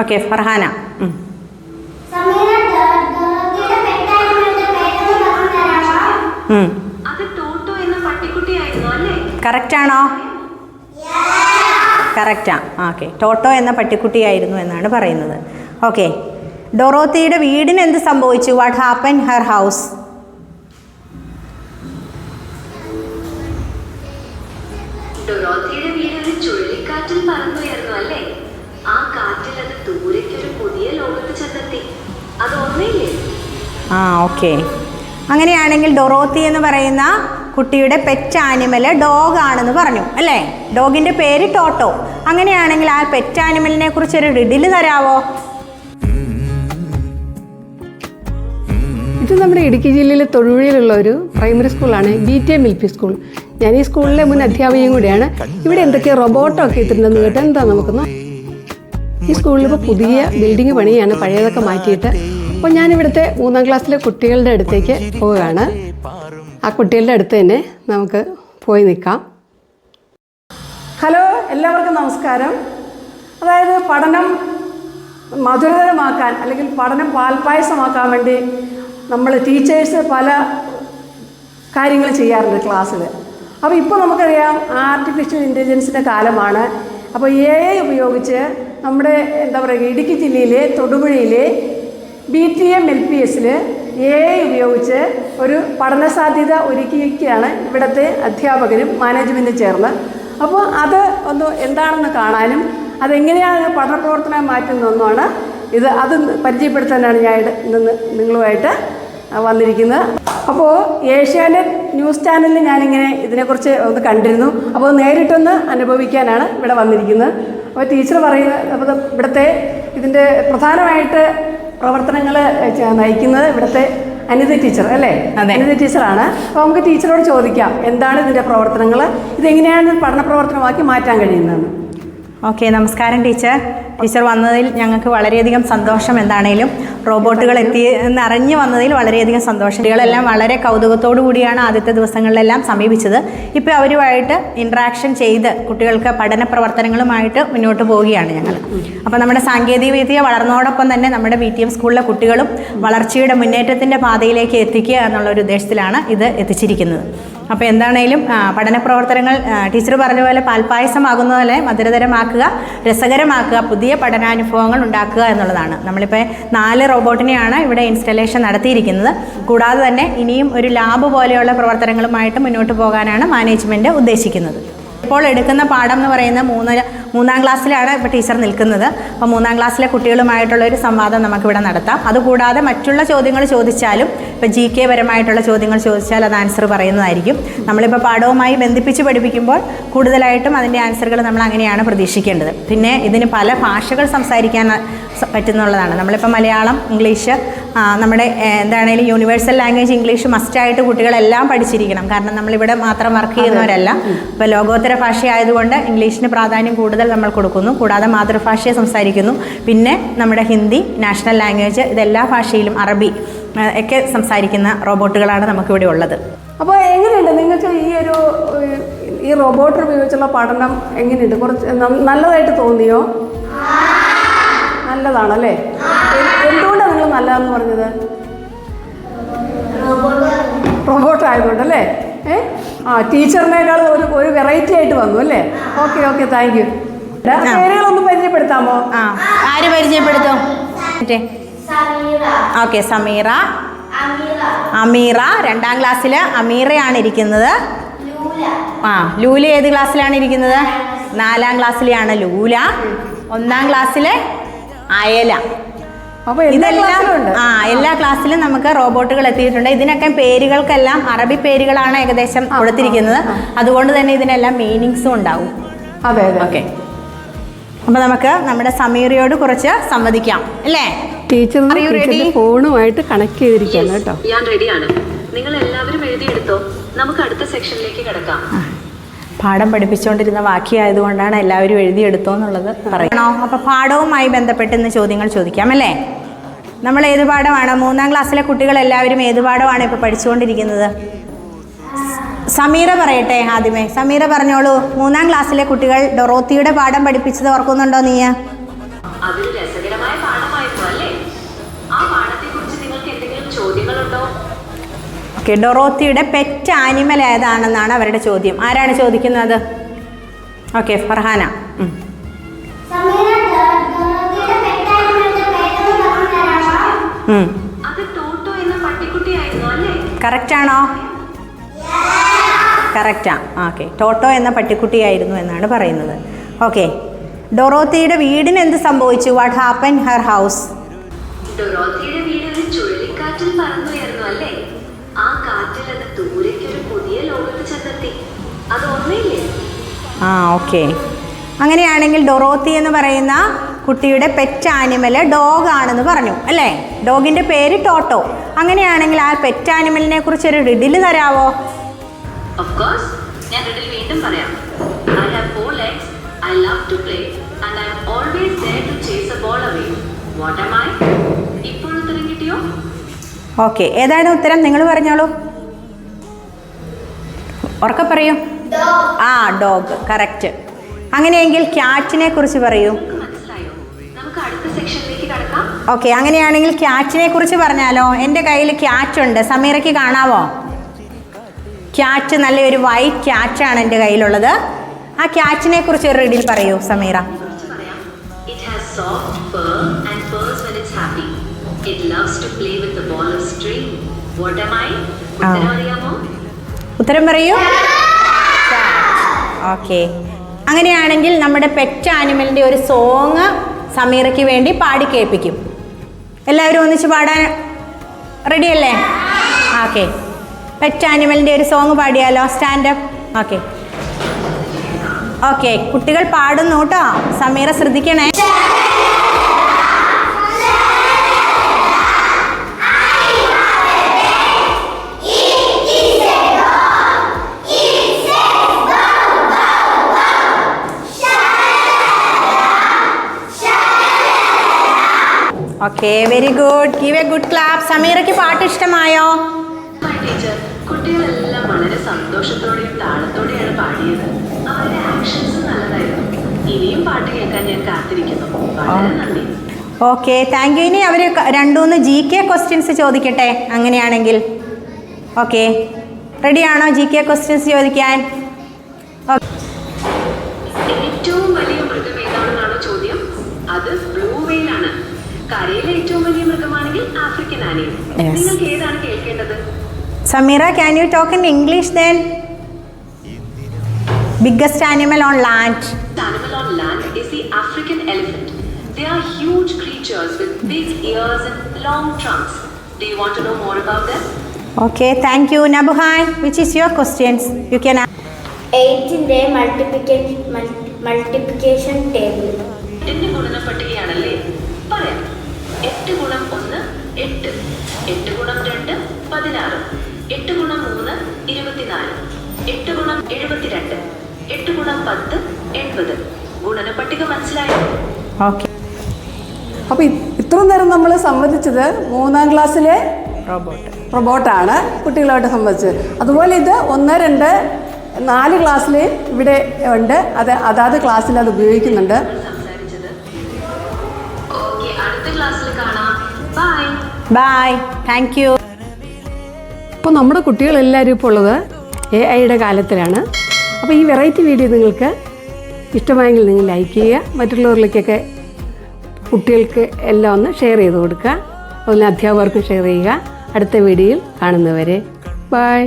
Okay Farhana. പറഞ്ഞു കറക്റ്റാണോ? കറക്റ്റാ. Okay Toto എന്ന പട്ടിക്കുട്ടിയായിരുന്നു എന്നാണ് പറയുന്നത്. ഓക്കെ ഡൊറോത്തിയുടെ വീടിന് എന്ത് സംഭവിച്ചു? വാട്ട് ഹാപ്പൻ ഹെർ ഹൗസ് ഡൊറോത്തിയുടെ വീട് ഒരു ചുഴലിക്കാറ്റിൽ പറന്നുയർന്നു അല്ലേ ആ കാറ്റിൽ അത് ദൂരേക്ക് ഒരു പുതിയ ലോകത്ത് ചെന്നെത്തി അത് ഓർമ്മയില്ലേ ആ ഓക്കെ. അങ്ങനെയാണെങ്കിൽ ഡൊറോത്തി എന്ന് പറയുന്ന കുട്ടിയുടെ പെറ്റ് ആനിമൽ ഡോഗ് ആണെന്ന് പറഞ്ഞു അല്ലേ? ഡോഗിന്റെ പേര് ടോട്ടോ. അങ്ങനെയാണെങ്കിൽ ആ പെറ്റ് ആനിമലിനെ കുറിച്ച് ഒരു റിഡിൽ തരാവോ? ഇത് നമ്മുടെ ഇടുക്കി ജില്ലയിലെ തൊഴിലുള്ള ഒരു പ്രൈമറി സ്കൂളാണ് B T M L P school ഞാൻ ഈ സ്കൂളിലെ മുൻ അധ്യാപികയും കൂടിയാണ്. ഇവിടെ എന്തൊക്കെയോ റോബോട്ടൊക്കെ ഇട്ടിട്ടുണ്ടെന്ന് കേട്ടോ എന്താ നമുക്കൊന്ന് ഈ സ്കൂളിൽ ഇപ്പോൾ പുതിയ ബിൽഡിംഗ് പണിയാണ് പഴയതൊക്കെ മാറ്റിയിട്ട് അപ്പോൾ ഞാൻ ഇവിടുത്തെ മൂന്നാം ക്ലാസ്സിലെ കുട്ടികളുടെ അടുത്തേക്ക് പോവുകയാണ്. ആ കുട്ടികളുടെ അടുത്ത് തന്നെ നമുക്ക് പോയി നിൽക്കാം. ഹലോ എല്ലാവർക്കും നമസ്കാരം. അതായത് പഠനം മധുരതരമാക്കാൻ അല്ലെങ്കിൽ പഠനം പാൽപ്പായസമാക്കാൻ വേണ്ടി നമ്മൾ ടീച്ചേഴ്സ് പല കാര്യങ്ങൾ ചെയ്യാറുണ്ട് ക്ലാസ്സിൽ അപ്പോൾ ഇപ്പോൾ നമുക്കറിയാം ആർട്ടിഫിഷ്യൽ ഇന്റലിജൻസിന്റെ കാലമാണ്. അപ്പോൾ എ ഐ ഉപയോഗിച്ച് നമ്മുടെ എന്താ പറയുക ഇടുക്കി ജില്ലയിലെ തൊടുപുഴയിലെ B T M L P എസിൽ എ ഐ ഉപയോഗിച്ച് ഒരു പഠന സാധ്യത ഒരുക്കിയിരിക്കുകയാണ് ഇവിടുത്തെ അധ്യാപകരും മാനേജ്മെന്റും ചേർന്ന്. അപ്പോൾ അത് ഒന്ന് എന്താണെന്ന് കാണാനും അതെങ്ങനെയാണ് പഠന പ്രവർത്തനം മാറ്റുന്നതെന്നാണ് ഇത് അത് പരിചയപ്പെടുത്താനാണ് ഞാൻ നിന്ന് നിങ്ങളുമായിട്ട് വന്നിരിക്കുന്നത്. അപ്പോൾ ഏഷ്യാനെറ്റ് ന്യൂസ് ചാനലിൽ ഞാനിങ്ങനെ ഇതിനെക്കുറിച്ച് ഒന്ന് കണ്ടിരുന്നു. അപ്പോൾ നേരിട്ടൊന്ന് അനുഭവിക്കാനാണ് ഇവിടെ വന്നിരിക്കുന്നത്. അപ്പോൾ ടീച്ചർ പറയുന്നത് അപ്പോൾ ഇവിടുത്തെ ഇതിന്റെ പ്രധാനമായിട്ട് പ്രവർത്തനങ്ങൾ നയിക്കുന്നത് ഇവിടുത്തെ അനിത ടീച്ചർ അല്ലേ? അതെ. അനിത ടീച്ചറാണ്. അപ്പോൾ നമുക്ക് ടീച്ചറോട് ചോദിക്കാം എന്താണ് ഇതിന്റെ പ്രവർത്തനങ്ങൾ ഇതെങ്ങനെയാണ് പഠന പ്രവർത്തനമാക്കി മാറ്റാൻ കഴിയുന്നതെന്ന് ഓക്കെ നമസ്കാരം ടീച്ചർ. ടീച്ചർ വന്നതിൽ ഞങ്ങൾക്ക് വളരെയധികം സന്തോഷം എന്താണേലും. റോബോട്ടുകൾ എത്തി എന്ന് അറിഞ്ഞു വന്നതിൽ വളരെയധികം സന്തോഷം. കുട്ടികളെല്ലാം വളരെ കൗതുകത്തോടു കൂടിയാണ് ആദ്യത്തെ ദിവസങ്ങളിലെല്ലാം സമീപിച്ചത്. ഇപ്പോൾ അവരുമായിട്ട് ഇൻട്രാക്ഷൻ ചെയ്ത് കുട്ടികൾക്ക് പഠന പ്രവർത്തനങ്ങളുമായിട്ട് മുന്നോട്ട് പോവുകയാണ് ഞങ്ങൾ. അപ്പോൾ നമ്മുടെ സാങ്കേതിക വിദ്യ വളർന്നതോടൊപ്പം തന്നെ നമ്മുടെ ബി ടി എം സ്കൂളിലെ കുട്ടികളും വളർച്ചയുടെ മുന്നേറ്റത്തിന്റെ പാതയിലേക്ക് എത്തിക്കുക എന്നുള്ള ഒരു ഉദ്ദേശത്തിലാണ് ഇത് എത്തിച്ചിരിക്കുന്നത്. അപ്പോൾ എന്താണേലും പഠന പ്രവർത്തനങ്ങൾ ടീച്ചർ പറഞ്ഞ പോലെ പാൽപ്പായസമാകുന്ന പോലെ മധുരതരമാക്കുക രസകരമാക്കുക പുതിയ പഠനാനുഭവങ്ങൾ ഉണ്ടാക്കുക എന്നുള്ളതാണ്. നമ്മളിപ്പോൾ നാല് റോബോട്ടിനെയാണ് ഇവിടെ ഇൻസ്റ്റലേഷൻ നടത്തിയിരിക്കുന്നത്. കൂടാതെ തന്നെ ഇനിയും ഒരു ലാബ് പോലെയുള്ള പ്രവർത്തനങ്ങളുമായിട്ട് മുന്നോട്ട് പോകാനാണ് മാനേജ്മെന്റ് ഉദ്ദേശിക്കുന്നത്. ഇപ്പോൾ എടുക്കുന്ന പാഠം എന്ന് പറയുന്ന മൂന്ന് മൂന്നാം ക്ലാസ്സിലാണ് ഇപ്പോൾ ടീച്ചർ നിൽക്കുന്നത്. അപ്പോൾ മൂന്നാം ക്ലാസ്സിലെ കുട്ടികളുമായിട്ടുള്ള ഒരു സംവാദം നമുക്കിവിടെ നടത്താം. അതുകൂടാതെ മറ്റുള്ള ചോദ്യങ്ങൾ ചോദിച്ചാലും ഇപ്പോൾ ജി കെ പരമായിട്ടുള്ള ചോദ്യങ്ങൾ ചോദിച്ചാൽ അത് ആൻസർ പറയുന്നതായിരിക്കും. നമ്മളിപ്പോൾ പാഠവുമായി ബന്ധിപ്പിച്ച് പഠിപ്പിക്കുമ്പോൾ കൂടുതലായിട്ടും അതിന്റെ ആൻസറുകൾ നമ്മൾ അങ്ങനെയാണ് പ്രതീക്ഷിക്കേണ്ടത്. പിന്നെ ഇതിന് പല ഭാഷകൾ സംസാരിക്കാൻ പറ്റുന്നുള്ളതാണ്. നമ്മളിപ്പോൾ മലയാളം ഇംഗ്ലീഷ് നമ്മുടെ എന്താണെങ്കിലും എന്താണേലും യൂണിവേഴ്സൽ ലാംഗ്വേജ് ഇംഗ്ലീഷ് മസ്റ്റായിട്ട് കുട്ടികളെല്ലാം പഠിച്ചിരിക്കണം. കാരണം നമ്മളിവിടെ മാത്രം വർക്ക് ചെയ്യുന്നവരല്ല. ഇപ്പോൾ ലോകോത്തര ഭാഷയായതുകൊണ്ട് ഇംഗ്ലീഷിന് പ്രാധാന്യം കൂടുതൽ നമ്മൾ കൊടുക്കുന്നു. കൂടാതെ മാതൃഭാഷയെ സംസാരിക്കുന്നു. പിന്നെ നമ്മുടെ ഹിന്ദി നാഷണൽ ലാംഗ്വേജ് ഇതെല്ലാ ഭാഷയിലും അറബി ഒക്കെ സംസാരിക്കുന്ന റോബോട്ടുകളാണ് നമുക്കിവിടെ ഉള്ളത്. അപ്പോൾ എങ്ങനെയുണ്ട്? നിങ്ങൾക്ക് ഈ ഒരു ഈ റോബോട്ട് ഉപയോഗിച്ചുള്ള പഠനം എങ്ങനെയുണ്ട്? കുറച്ച് നല്ലതായിട്ട് തോന്നിയോ? നല്ലതാണല്ലേ? എന്തുകൊണ്ടാണ് നിങ്ങൾ നല്ലതെന്ന് പറഞ്ഞത്? റോബോട്ട് ആയതുകൊണ്ടല്ലേ ഏ ആ ടീച്ചറിനേക്കാൾ ഒരു ഒരു വെറൈറ്റി ആയിട്ട് വന്നു അല്ലേ? Okay okay thank you. പേരുകളൊന്ന് പരിചയപ്പെടുത്താമോ? ആ ആര് പരിചയപ്പെടുത്തും? ഓക്കെ സമീറ. അമീറ. അമീറ രണ്ടാം ക്ലാസ്സിൽ അമീറയാണ് ഇരിക്കുന്നത്. ലൂല. ആ ലൂല ഏത് ക്ലാസ്സിലാണ് ഇരിക്കുന്നത്? നാലാം ക്ലാസ്സിലെയാണ് ലൂല. ഒന്നാം ക്ലാസ്സിലെ അയല. അപ്പോൾ ഇതെല്ലാം ആ എല്ലാ ക്ലാസ്സിലും നമുക്ക് റോബോട്ടുകൾ എത്തിയിട്ടുണ്ട്. ഇതിനൊക്കെ പേരുകൾക്കെല്ലാം അറബി പേരുകളാണ് ഏകദേശം കൊടുത്തിരിക്കുന്നത്. അതുകൊണ്ട് തന്നെ ഇതിനെല്ലാം മീനിങ്സും ഉണ്ടാവും. അതെ അതെ. ഓക്കെ. അപ്പോൾ നമുക്ക് നമ്മുടെ സമീറയോട് കുറച്ച് സംവദിക്കാം അല്ലേ? ടീച്ചർ ഫോണുമായിട്ട് കണക്ട് ചെയ്തിരിക്കുകയാണ് കേട്ടോ. ഞാൻ റെഡിയാണ് നിങ്ങൾ എല്ലാവരും എഴുതിയെടുത്തോ? നമുക്ക് അടുത്ത സെക്ഷനിലേക്ക് കിടക്കാം. പാഠം പഠിപ്പിച്ചുകൊണ്ടിരുന്ന വാക്യമായതുകൊണ്ടാണ് എല്ലാവരും എഴുതിയെടുത്തോ എന്നുള്ളത് പറയണോ? അപ്പൊ പാഠവുമായി ബന്ധപ്പെട്ട് ഇന്ന് ചോദ്യങ്ങൾ ചോദിക്കാം അല്ലേ? നമ്മൾ ഏത് പാഠമാണ്? മൂന്നാം ക്ലാസ്സിലെ കുട്ടികൾ എല്ലാവരും ഏത് പാഠമാണ് ഇപ്പോൾ പഠിച്ചുകൊണ്ടിരിക്കുന്നത്? സമീറ പറയട്ടെ ആദ്യമേ സമീറ പറഞ്ഞോളൂ മൂന്നാം ക്ലാസ്സിലെ കുട്ടികൾ ഡൊറോത്തിയുടെ പാഠം പഠിപ്പിച്ചത് ഓർക്കുന്നുണ്ടോ നീ അതൊരു രസകരമായ പാഠമായിരുന്നു അല്ലേ? ആ പാഠത്തെക്കുറിച്ച് നിങ്ങൾക്ക് എന്തെങ്കിലും ചോദ്യങ്ങളുണ്ടോ? ഓക്കെ ഡൊറോത്തിയുടെ പെറ്റ് ആനിമൽ ഏതാണെന്നാണ് അവരുടെ ചോദ്യം. ആരാണ് ചോദിക്കുന്നത്? ഓക്കെ ഫർഹാന. കറക്റ്റ് സമീറ കറക്റ്റാണോ കറക്റ്റാ ഓക്കെ ടോട്ടോ എന്ന പട്ടിക്കുട്ടിയായിരുന്നു എന്നാണ് പറയുന്നത്. ഓക്കെ ഡൊറോത്തിയുടെ വീടിന് എന്ത് സംഭവിച്ചു? വാട്ട് ഹാപ്പൻ ഹർ ഹൗസ് ഡൊറോത്തിയുടെ വീട് ഒരു ചുഴലിക്കാറ്റിൽ പറന്നുയർന്നു അല്ലേ? ആ കാറ്റിൽ അത് ദൂരേക്ക് ഒരു പുതിയ ലോകത്ത് ചെന്നെത്തി. അത് ഓർമ്മയില്ലേ? ആ ഓക്കെ അങ്ങനെയാണെങ്കിൽ ഡൊറോത്തി എന്ന് പറയുന്ന കുട്ടിയുടെ പെറ്റ് ആനിമൽ ഡോഗ് ആണെന്ന് പറഞ്ഞു അല്ലേ? ഡോഗിന്റെ പേര് ടോട്ടോ അങ്ങനെയാണെങ്കിൽ ആ പെറ്റ് ആനിമലിനെ കുറിച്ച് ഒരു റിഡിൽ തരാവോ? ഓഫ് കോഴ്സ് ഞാൻ റിഡിൽ വീണ്ടും പറയാം. I have four legs I love to play and I am always there to chase a ball away what am I ഇപ്പോൾ ഉത്തരം കിട്ടിയോ? ഓക്കെ ഏതാണ് ഉത്തരം? നിങ്ങൾ പറഞ്ഞോളൂ. ഉറക്കെ പറയൂ. ആ ഡോഗ് കറക്റ്റ് അങ്ങനെയെങ്കിൽ ക്യാറ്റിനെ കുറിച്ച് പറയൂ. നമുക്ക് അടുത്ത സെക്ഷനിലേക്ക് കടക്കാം. ഓക്കെ അങ്ങനെയാണെങ്കിൽ ക്യാറ്റിനെ കുറിച്ച് പറഞ്ഞാലോ? എന്റെ കയ്യിൽ ക്യാറ്റ് ഉണ്ട്. സമീറയ്ക്ക് കാണാവോ? ക്യാറ്റ് നല്ലൊരു വൈറ്റ് ആണ് എന്റെ കയ്യിലുള്ളത്. ആ ക്യാറ്റിനെ കുറിച്ച് ഒരു റീഡിൽ പറയൂ സമീറ. ഉത്തരം പറയൂ. ഓക്കെ അങ്ങനെയാണെങ്കിൽ നമ്മുടെ പെറ്റ് ആനിമലിന്റെ ഒരു സോങ് സമീറയ്ക്ക് വേണ്ടി പാടി കേൾപ്പിക്കും. എല്ലാവരും ഒന്നിച്ച് പാടാൻ റെഡിയല്ലേ ഓക്കെ പെറ്റ് ആനിമലിന്റെ ഒരു സോങ് പാടിയാലോ? സ്റ്റാൻഡപ്പ് ഓക്കെ ഓക്കെ കുട്ടികൾ പാടുന്നു കേട്ടോ സമീറ ശ്രദ്ധിക്കണേ. Okay very good give a good clap സമീറയ്ക്ക് പാട്ട് ഇഷ്ടമായോ? Teacher, കുട്ടികളെല്ലാം വളരെ സന്തോഷത്തോടെയും താളത്തോടെയാണ് പാടിയത്. അവരുടെ ആക്ഷൻസ് നല്ലതായിരുന്നു. ഇനിയും പാട്ട് കേൾക്കാൻ ഞാൻ കാത്തിരിക്കുന്നു. വളരെ നന്ദി. ഓക്കെ താങ്ക് യു ഇനി അവർ രണ്ടുമൂന്ന് ജി കെ ക്വസ്റ്റ്യൻസ് ചോദിക്കട്ടെ അങ്ങനെയാണെങ്കിൽ. ഓക്കെ. റെഡിയാണോ ജി കെ ക്വസ്റ്റ്യൻസ് ചോദിക്കാൻ? ഏറ്റവും വലിയ മൃഗം ഏതാണെന്നാണോ ചോദ്യം? അത് ബ്ലൂ വെയിൽ ആണ്. കരയിലെ ഏറ്റവും വലിയ മൃഗമാണെങ്കിൽ ആഫ്രിക്കൻ ആനയും നിങ്ങൾക്ക് ഏതാണ് കേൾക്കേണ്ടത്? Sameera can you talk in English then biggest animal on land animal on land is the African elephant. They are huge creatures with big ears and long trunks. Do you want to know more about them? Okay thank you നബുഹായ് which is your questions you can എയ്റ്റിന്റെ multiplication multiplication table എട്ടിന്റെ ഗുണന പട്ടികയാണല്ലേ? പറയാം. എട്ട് ഗുണം ഒന്ന് എട്ട്. എട്ട് ഗുണം രണ്ട് പതിനാറ്. എട്ട് ഗുണം മൂന്ന് ഇരുപത്തിനാല്. എട്ട് ഗുണം എഴുപത്തിരണ്ട് എട്ട് ഗുണം പത്ത് എൺപത്. ഗുണന പട്ടിക മനസ്സിലായോ? ഓക്കെ. അപ്പോൾ ഇത്ര നേരം നമ്മൾ സംബന്ധിച്ചത് മൂന്നാം ക്ലാസ്സിലെ റോബോട്ട്. റോബോട്ടാണ് കുട്ടികളായിട്ട് സംബന്ധിച്ചത് അതുപോലെ ഇത് ഒന്ന് രണ്ട് നാല് ക്ലാസ്സിൽ ഇവിടെ ഉണ്ട്. അത് അതാത് ക്ലാസ്സിൽ അത് ഉപയോഗിക്കുന്നുണ്ട്. സംസാരിച്ചത്. അടുത്ത ക്ലാസ്സിൽ കാണാം. ബൈ ബൈ താങ്ക് യു അപ്പോൾ നമ്മുടെ കുട്ടികളെല്ലാവരും ഇപ്പോൾ ഉള്ളത് എ ഐയുടെ കാലത്തിലാണ്. അപ്പോൾ ഈ വെറൈറ്റി വീഡിയോ നിങ്ങൾക്ക് ഇഷ്ടമായെങ്കിൽ നിങ്ങൾ ലൈക്ക് ചെയ്യുക മറ്റുള്ളവരിലേക്കൊക്കെ കുട്ടികൾക്ക് എല്ലാം ഒന്ന് ഷെയർ ചെയ്ത് കൊടുക്കുക. അതുപോലെ അധ്യാപകർക്കും ഷെയർ ചെയ്യുക. അടുത്ത വീഡിയോയിൽ കാണുന്നവരെ. ബൈ